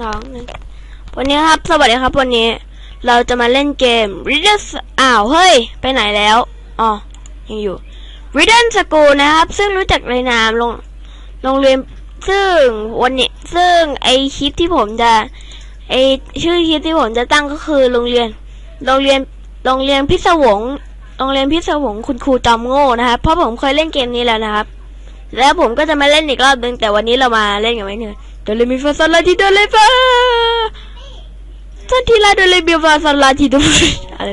สองหนึ่งวันนี้ครับ สวัสดีครับ วันนี้ เราจะมาเล่นเกม Riddle อ้าว เฮ้ย ไปไหนแล้ว อ๋อ ยังอยู่ Riddle School นะครับ ซึ่งรู้จักในนามโรงโรงเรียน ซึ่งวันนี้ ซึ่งไอคลิปที่ผมจะ ไอชื่อคลิปที่ผมจะตั้งก็คือโรงเรียน โรงเรียน โรงเรียนพิศวง โรงเรียนพิศวงคุณครูจอมโง่นะครับ เพราะผมเคยเล่นเกมนี้แล้วนะครับ แล้วผมก็จะมาเล่นอีกรอบนึงแต่วันนี้เรามาเล่นกันไว้เนื่อย โดเรมีฟาซาลาทีโดเรฟาสันทีลาโดเรมีฟาซาลาทีโดอะไร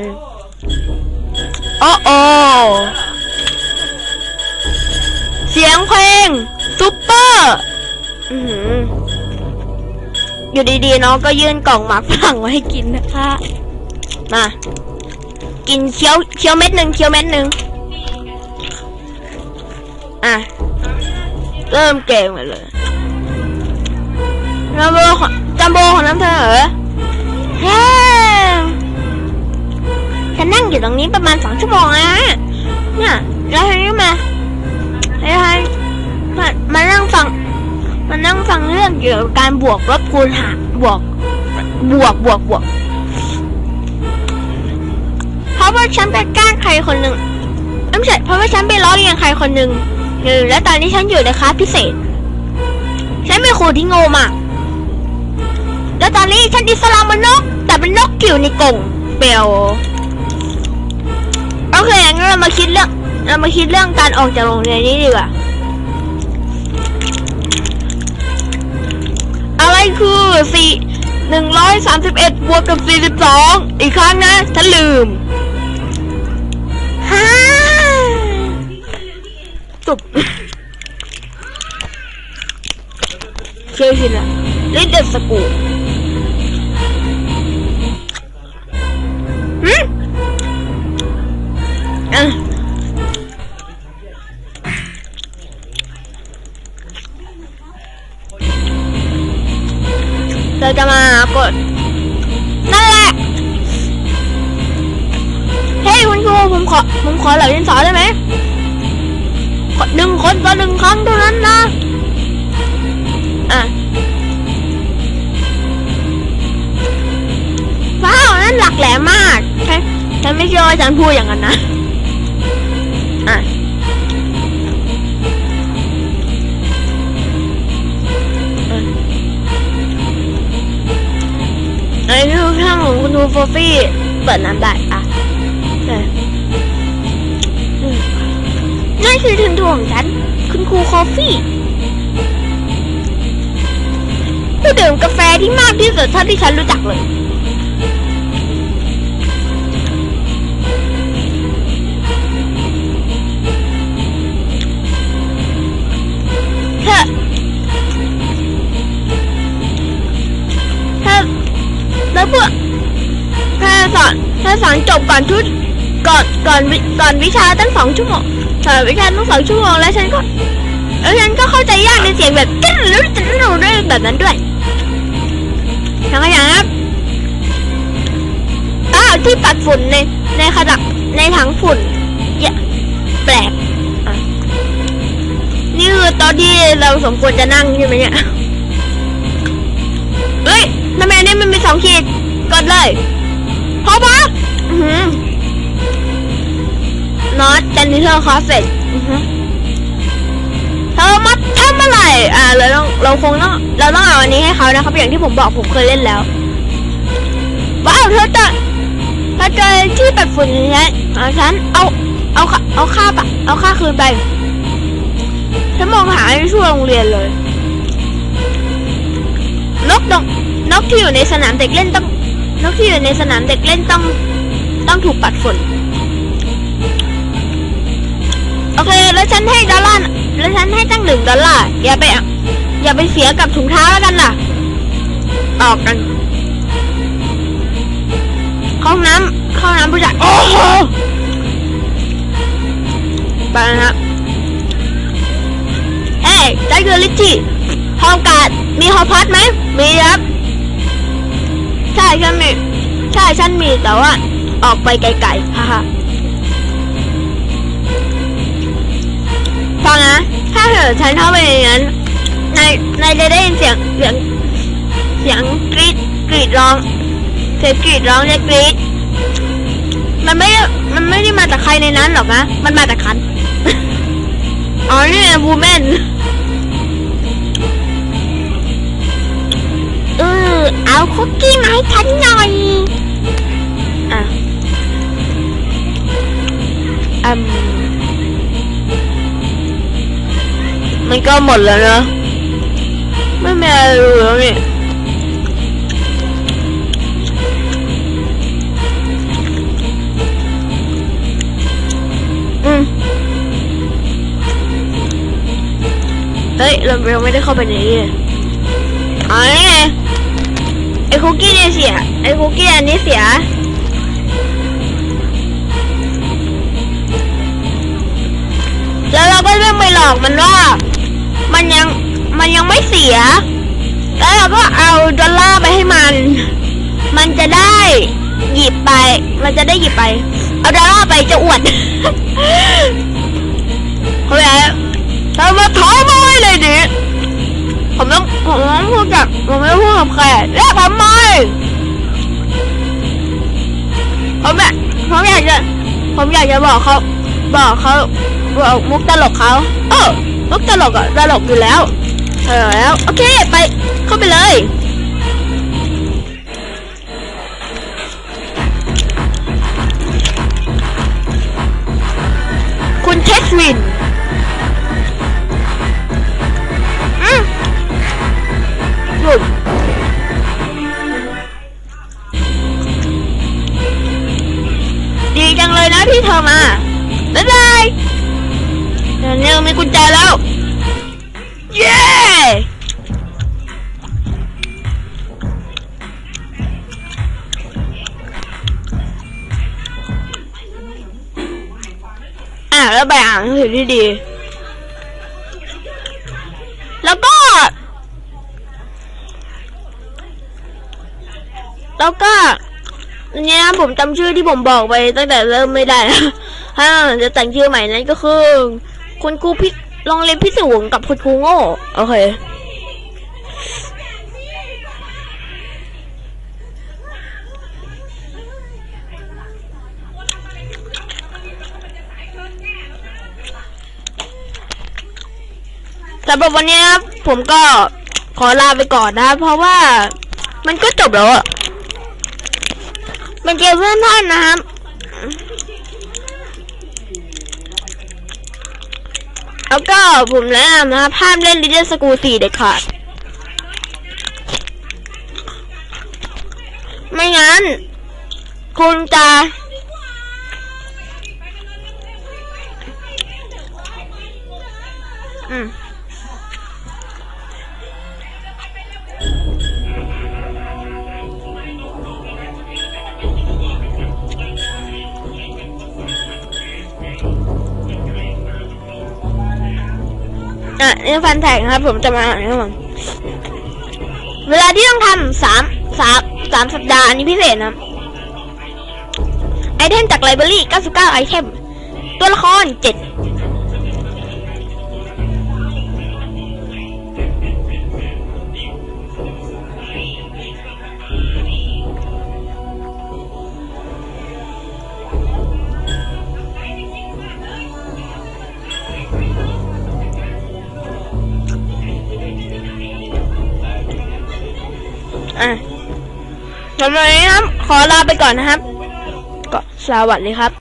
โอ้โอเสียงเพลงซุปเปอร์อยู่ดีๆน้องก็ยื่นกล่องหมากฝรั่งมาให้กินนะคะมากินเคี้ยวเคี้ยวเม็ดหนึ่งเคี้ยวเม็ดหนึ่งอะเริ่มเกมกันเลย จัมโบของจัมโบของน้ำเธอเหรอแฮ่ฉันนั่งอยู่ตรงนี้ประมาณสองชั่วโมงนะเนี่ยแล้วทีนี้มาแล้วทีมามานั่งฟังมานั่งฟังเรื่องเกี่ยวกับการบวกลบคูณหารบวก บวกบวกบวกเพราะว่าฉันไปแกล้งใครคนหนึ่งอ้ยไม่ใช่เพราะว่าฉันไปล้อเลียนใครคนหนึ่งหนึ่งและตอนนี้ฉันอยู่ในคลาสพิเศษ ฉันเป็นครูที่โง่มาก แล้วตอนนี้ฉันอิสลามมันนก แต่เป็นนกอยู่ในกรงเปลวโอเคงั้นเรามาคิดเรื่องเรามาคิดเรื่องการออกจากโรงเรียนนี้ดีกว่าอะไรคือสี่หนึ่งร้อยสามสิบเอ็ดบวกกับสี่สิบสองอีกครั้งนะฉันลืมฮ่าจบเชื่อชินละลิดเดสกู เราจะมากด นั่นแหละ เฮ้ยคุณครูผมขอผมขอเหล่าดินสอได้ไหมหนึ่งคนต่อหนึ่งครั้งเท่านั้นนะ อะว้าวนั่นหลักแหลมมากฉันฉันไม่เชื่อว่าฉันพูดอย่างนั้นนะ อะ อันนี้คือข้างของคุณครูโฟฟี่ เปิดน้ำได้อะนั่นคือทุนทวของฉัน คุณครูคอฟฟี่ผู้ดื่มกาแฟที่มากที่สุดเท่าที่ฉันรู้จักเลย สอนเธอสอนจบก่อนทุกก่อนก่อนวิก่อนวิชาตั้งสองชั่วโมงสอนวิชาตั้งสองชั่วโมงแล้วฉันก็แล้วฉันก็เข้าใจยากในเสียงแบบตึ้งแล้วตึ้งเราด้วยแบบนั้นด้วยทั้งอย่างครับอ้าวที่ปัดฝุ่นในในขณะในถังฝุ่นอย่าแปลกนี่คือตอนที่เราสมควรจะนั่งใช่ไหมเนี่ยเฮ้ยทำไมนนี้มันมีสองขีดกดเลย เพราะว่าอือหือน็อตจันทิเทอร์คอสเซ็ตเธอมาทำอะไรอ่าเราต้องเราคงต้องเราต้องเอาอันนี้ให้เขานะครับอย่างที่ผมบอกผมเคยเล่นแล้วว้าวเธอจะเธอเจอที่ปัดฝุ่นอย่างนี้เอาฉันเอาเอาเอาค่าปะเอาค่าคืนไปฉันมองหาในทั่วงโรงเรียนเลย นกต้องนกที่อยู่ในสนามเด็กเล่นต้อง นกที่อยู่ในสนามเด็กเล่นต้องต้องถูกปัดฝุ่น โอเค แล้วฉันให้ดอลลาร์ แล้วฉันให้ตั้งหนึ่งดอลลาร์ อย่าไปอะอย่าไปเสียกับถุงเท้าแล้วกันล่ะ ออกกัน เข้าห้องน้ำเข้าห้องน้ำผู้ชายโอ้โหไปนะฮะเอ้ยใจเกินลิชี่ห้องการ์ดมีฮอลพัดไหม มีครับ ใช่ฉันมีใช่ฉันมีแต่ว่า ออกไปไกลๆฮ่าฮ่าฟังนะ ถ้าเกิดฉันเข้าไปในนั้นนายนายจะได้ยินเสียงเสียงเสียงกรีดกรีดร้องเสียงกรีดร้องเนี่ยกรีดมันไม่มันไม่ได้มาจากใครในนั้นหรอกนะ มันมาจากคัน อ๋อนี่บูแมน เอาคุกกี้มาให้ฉันหน่อยอะอืมมันก็หมดแล้วเนอะไม่มีอะไรรู้แล้วนี่อืมเฮ้ยเราไม่ได้เข้าไปในนี้เลยอ๋อนี่ไง ไอ้คุกกี้เนี่ยเสีย ไอ้คุกกี้อันนี้เสีย แล้วเราก็ต้องไปหลอกมันว่า มันยังมันยังไม่เสีย แล้วเราก็เอาดอลลาร์ไปให้มัน มันจะได้หยิบไป มันจะได้หยิบไป เอาดอลลาร์ไปจะอวดเขาแบบเรามาท้อมาไวเลยดิผมต้องผมต้องพูดกับผมไม่พูดกับใครแล้วทำไม ผมแบบผมอยากจะผมอยากจะบอกเขาบอกเขาบอกมุกตลกเขาเออมุกตลกอะตลกอยู่แล้วเออแล้วโอเคไปเข้าไปเลยคุณเทสวิน ดีจังเลยนะที่เธอมาบ๊ายบายเดี๋ยวนี้มีกุญแจแล้ว เย้อะแล้วไปอ่านหนังสือที่ดี แล้วก็ แล้วก็ เนี้ยผมจำชื่อที่ผมบอกไปตั้งแต่เริ่มไม่ได้แล้วถ้าจะแต่งชื่อใหม่นั้นก็คือคุณครูพิโรงเรียนพิสูงกับคุณครูโง่โอเคสำหรับวันนี้ผมก็ขอลาไปก่อนนะ เพราะว่ามันก็จบแล้วอะ มันเกมเพื่อนท่านนะครับแล้วก็ผมแนะนำนะครับห้ามเล่นลิเดอร์สกูสี่เด็ดขาดไม่งั้น คุณจะอืม อะนี่ฟันแท็กครับ ผมจะมาอ่านให้ฟังเวลาที่ต้องทำสามสามสามสัปดาห์อันนี้พิเศษนะไอเทมจากไลบรารี 99 ไอเทม ตัวละคร 7 สำหรับวันนี้ครับ ขอลาไปก่อนนะครับ ก็สวัสดีครับ